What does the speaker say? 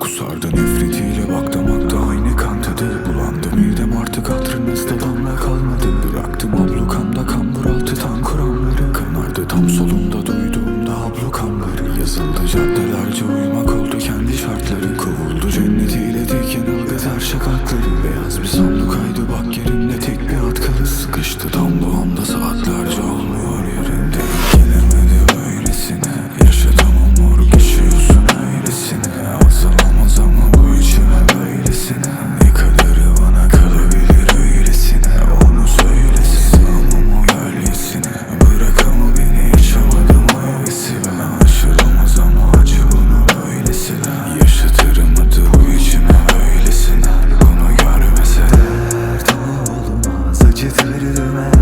Kusardı nefretiyle bak damakta aynı kan tadı Bulandı midem artık hatırınızda damla kalmadı. Bıraktım ablukamda kambur altı tan kuramları. Kanardı tam solumda duyduğumda ablukamları Yazıldı caddelerce uyumak oldu kendi şartları. Kovuldu cennetiyle dik yanılgı terşak hakları Beyaz bir sandıkaydı bak yerimde tek bir at kalı Sıkıştı to the right.